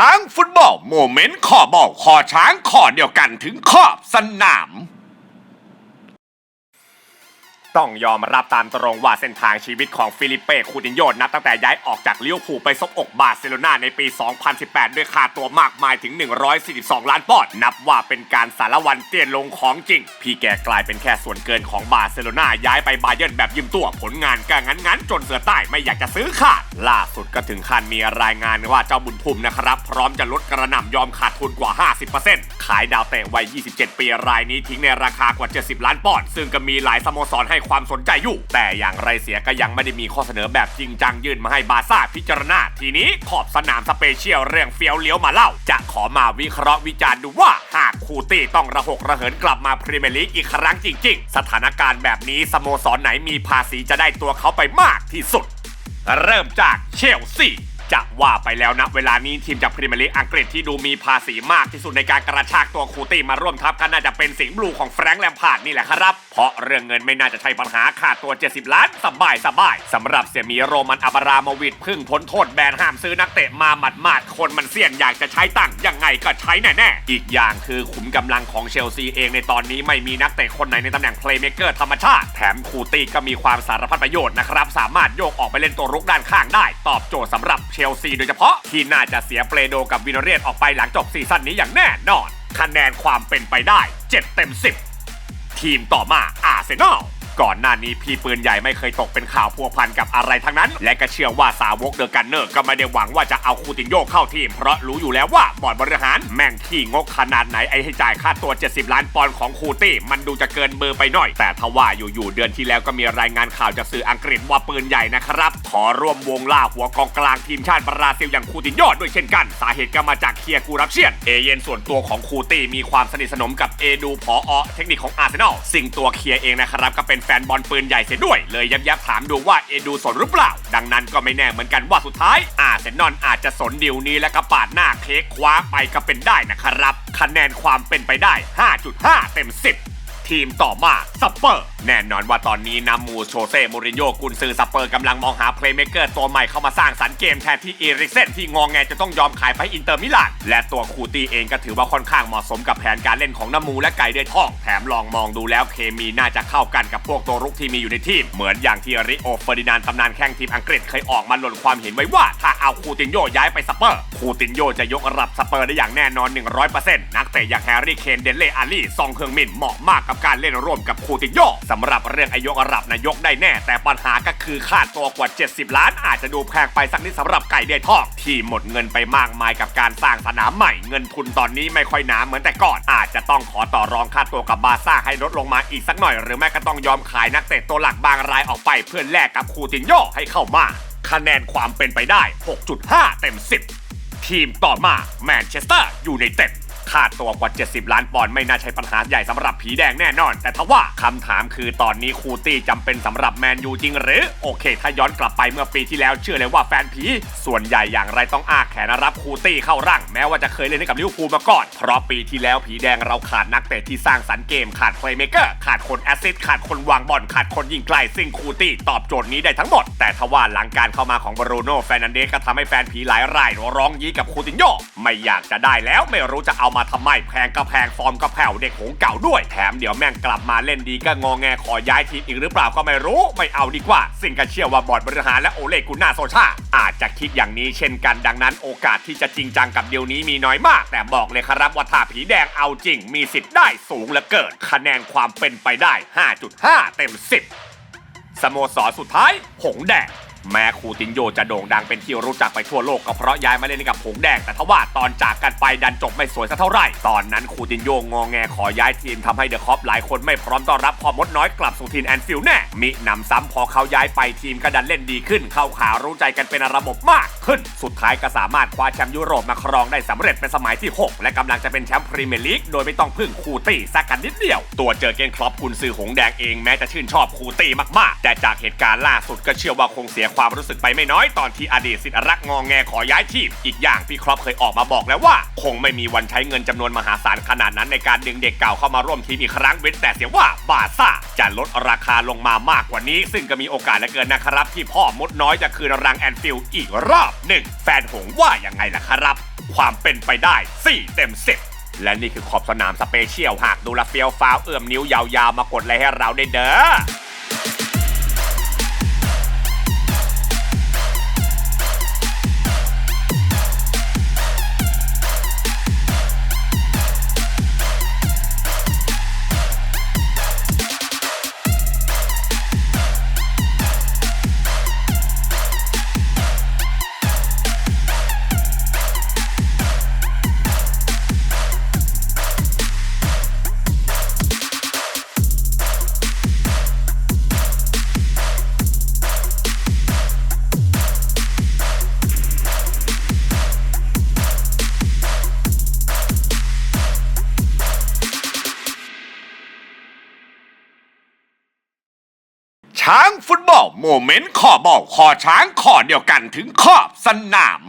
ช้างฟุตบอลโมเมนต์ขอบอกขอช้างขอเดียวกันถึงขอบสนาม ต้องยอมรับตามตรงว่าเส้นทางชีวิตของฟิลิปเป้คูตินโยนับตั้งแต่ย้ายออกจากลิเวอร์พูลไปซบอกบาร์เซโลนาในปี 2018 ด้วยค่าตัวมากมายถึง 142 ล้านปอนด์นับว่าเป็นการสารวันเตี้ยนลงของจริง พี่แกกลายเป็นแค่ส่วนเกินของบาร์เซโลนาย้ายไปบาเยิร์นแบบยืมตัวผลงานก็งั้นๆจนเสือใต้ไม่อยากจะซื้อขาดล่าสุดก็ถึงขั้นมีรายงานว่าเจ้าบุญทุ่มนะครับ พร้อมจะลดกระหน่ำยอมขาดทุนกว่า 50%ขายดาวเตะวัย 27 ปีรายนี้ทิ้งในราคากว่า 70 ล้านปอนด์ซึ่งก็มีหลายสโมสรให้ความสนใจอยู่ แต่อย่างไรเสียก็ยังไม่ได้มีข้อเสนอแบบจริงจังยื่นมาให้บาซ่าพิจารณา ทีนี้ขอบสนามสเปเชียลเรื่องเฟี้ยวเลี้ยวมาเล่า จะขอมาวิเคราะห์วิจารณ์ดูว่า หากคูตี้ต้องระหกระเหินกลับมาพรีเมียร์ลีกอีกครั้งจริง ๆ สถานการณ์แบบนี้สโมสรไหนมีภาษีจะได้ตัวเขาไปมากที่สุด เริ่มจากเชลซีจะว่าไปแล้วนะเวลานี้ทีมจากพรีเมียร์ลีกอังกฤษที่ดูมีภาษีมากที่สุดในการกระชากตัวคูตี้มาร่วมทัพก็น่าจะเป็นสิงห์บลูของแฟรงค์แลมพาร์ดนี่แหละครับ เพราะเรื่องเงินไม่น่าจะใช่ปัญหาขาดตัว 70 ล้านสบายสบายสำหรับเสียหมีโรมันอับรามวิชเพึ่งพ้นโทษแบนห้ามซื้อนักเตะมาหมัดมาดคนมันเสี่ยนอยากจะใช้ตังค์ยังไงก็ใช้แน่ๆ อีกอย่างคือขุมกำลังของเชลซีเองในตอนนี้ไม่มีนักเตะคนไหนในตำแหน่งเพลย์เมเกอร์ธรรมชาติ แถมคูตี้ก็มีความสารพัดประโยชน์นะครับสามารถโยกออกไปเล่นตัวรุกด้านข้างได้ ตอบโจทย์สำหรับเชลซีโดยเฉพาะที่น่าจะเสียเปโดกับวินเรียนออกไปหลังจบซีซั่นนี้อย่างแน่นอน คะแนนความเป็นไปได้ 7 เต็ม 10 ทีมต่อมาอาร์เซนอล ก่อนหน้านี้พี่ปืนใหญ่ไม่เคยตกเป็นข่าวพัวพันกับอะไรทั้งนั้น และก็เชื่อว่าสาวกเดอะกันเนอร์ก็ไม่ได้หวังว่าจะเอาคูตินโยเข้าทีม เพราะรู้อยู่แล้วว่าบอร์ดบริหาร แม่งขี้งกขนาดไหนไอ้ให้จ่ายค่าตัว 70 ล้านปอนด์ของคูตี้มันดูจะเกินเบอร์ไปหน่อย แต่ทว่าอยู่ๆเดือนที่แล้วก็มีรายงานข่าวจากสื่ออังกฤษว่าปืนใหญ่นะครับขอร่วมวงล่าหัวกองกลางทีมชาติบราซิลอย่างคูตินโยด้วยเช่นกัน สาเหตุก็มาจากเคียร์กูรับเชียนเอเย่นส่วนตัวของคูตี้มีความสนิทสนมกับเอดูพออเทคนิคของอาร์เซนอลสิ่งตัวเคียร์เองนะครับก็เป็นแฟนบอลปืนใหญ่เสียด้วย เลยยับยับถามดูว่าเอดูสนหรือเปล่า ดังนั้นก็ไม่แน่เหมือนกันว่าสุดท้ายอาเซนอนอาจจะสนดิวนี้และก็ปาดหน้าเค้กคว้าไปก็เป็นได้นะครับ คะแนนความเป็นไปได้ 5.5 เต็ม 10 ทีมต่อมาสเปอร์ แน่นอนว่าตอนนี้นามูโชเซ่มูรินโญ่กุนซือสเปอร์กำลังมองหาเพลย์เม k เกอร์ตัวใหม่เข้ามาสร้างสรรค์เกมแทนที่อีริกเซนที่งองแงจะต้องยอมขายไปอินเตอร์มิลานและตัวคูตีเองก็ถือว่าค่อนข้างเหมาะสมกับแผนการเล่นของนามูและไก่เดือยทองแถมลองมองดูแล้วเคมีน่าจะเข้ากันกับพวกตัวรุกที่มีอยู่ในทีม เหมือนอย่างที่ริโอเฟอร์ดินานตำนานแข้งทีมอังกฤษเคยออกมาหล่นความเห็นไว้ว่าถ้าเอาคูตินโยย้ายไปสเปอร์คูตินโยจะยกระดับสเปอร์ได้อย่างแน่นอน 100%นักเตะอย่างแฮร์รี่เคนเดนเล่อาลี่ซองเฮืองมินเหมาะมากกับการเล่นร่วมกับคูตินโยสำหรับเรื่องอายกระดับนายกได้แน่ แต่ปัญหาก็คือค่าตัวกว่า 70 ล้าน อาจจะดูแพงไปสักนิดสำหรับไก่เดือยทองที่หมดเงินไปมากมายกับการสร้างสนามใหม่เงินทุนตอนนี้ไม่ค่อยหนาเหมือนแต่ก่อน อาจจะต้องขอต่อรองค่าตัวกับบาซ่าให้ลดลงมาอีกสักหน่อย หรือแม้ก็ต้องยอมขายนักเตะตัวหลักบางรายออกไปเพื่อแลกกับคูตินโยให้เข้ามา คะแนนความเป็นไปได้ 6.5 เต็ม 10 ทีมต่อมาแมนเชสเตอร์ยูไนเต็ด ค่าตัวกว่า 70 ล้านปอนด์ไม่น่าใช่ปัญหาใหญ่สำหรับผีแดงแน่นอน แต่ทว่าคำถามคือตอนนี้คูตี้จำเป็นสำหรับแมนยูจริงหรือ โอเค ถ้าย้อนกลับไปเมื่อปีที่แล้วเชื่อเลยว่าแฟนผี ส่วนใหญ่อย่างไรต้องอ้าแขนรับคูตี้เข้าร่าง แม้ว่าจะเคยเล่นให้กับลิเวอร์พูลมาก่อน เพราะปีที่แล้วผีแดงเราขาดนักเตะที่สร้างสรรค์เกมขาดเพลย์เม k เกอร์ขาดคนแอสซิสต์ขาดคนวางบอลขาดคนยิงไกลซึ่งคูตี้ตอบโจทย์นี้ได้ทั้งหมด แต่ทว่าหลังการเข้ามาของบรูโน่แฟร์นันเดสก็ทำให้แฟนผีหลายรายร้องยี้กับคูตินโยไม่อยากจะได้แล้วไม่รู้จะเอามาทำไมแพงก็แพงฟอร์มก็แผ่วเด็กหงเก่าด้วย แถมเดี๋ยวแม่งกลับมาเล่นดีก็งอแงขอย้ายทีมอีกหรือเปล่าก็ไม่รู้ ไม่เอาดีกว่า สิ่งก็เชื่อว่าบอร์ดบริหารและโอเล่กุน่าโซชาอาจจะคิดอย่างนี้เช่นกันดังนั้น โอกาสที่จะจริงจังกับเดียวนี้มีน้อยมาก แต่บอกเลยครับว่าถ้าผีแดงเอาจริง มีสิทธิ์ได้สูงเหลือเกินคะแนนความเป็นไปได้ 5.5 เต็ม 10 สโมสรสุดท้าย หงแดง แม้คูตินโยจะโด่งดังเป็นที่รู้จักไปทั่วโลกก็เพราะย้ายมาเล่นให้กับหงแดง แต่ทว่าตอนจากกันไปดันจบไม่สวยสักเท่าไหร่ ตอนนั้นคูตินโยงอแงขอย้ายทีมทำให้เดอะคอปหลายคนไม่พร้อมต้อนรับพอมดน้อยกลับสู่ทีมแอนฟิลด์แน่ มิหนำซ้ำพอเขาย้ายไปทีมก็ดันเล่นดีขึ้น เข้าขารู้ใจกันเป็นระบบมากขึ้น สุดท้ายก็สามารถคว้าแชมป์ยุโรปมาครองได้สำเร็จเป็นสมัยที่ 6 และกำลังจะเป็นแชมป์พรีเมียร์ลีกโดยไม่ต้องพึ่งคูตี้สักกันนิดเดียว ตัวเจอเกนครอปกุนซือหงแดงเองแม้จะชื่นชอบคูตี้มากๆ แต่จากเหตุการณ์ล่าสุดก็เชื่อว่าคงเสียความรู้สึกไปไม่น้อยตอนที่อดีตสิทธิรักงองแงขอย้ายทีมอีกอย่างพี่ครอบเคยออกมาบอกแล้วว่า คงไม่มีวันใช้เงินจำนวนมหาศาลขนาดนั้นในการดึงเด็กเก่าเข้ามาร่วมทีมอีกครั้งเว้นแต่เสียว่าบาซ่าจะลดราคาลงมามากกว่านี้ ซึ่งก็มีโอกาสและเกินนะครับ ที่พ่อมดน้อยจะคืนรังแอนฟิลอีกรอบหนึ่งแฟนหงว่ายังไงล่ะครับ ความเป็นไปได้ 4 เต็ม 10 และนี่คือขอบสนามสเปเชียลหากดูละเฟียวฟ้าวเอื้อมนิ้วยาวๆมากดไลค์ให้เราได้เด้อ โมเมนต์ข้อบอกข้อช้างข้อเดียวกันถึงขอบสนาม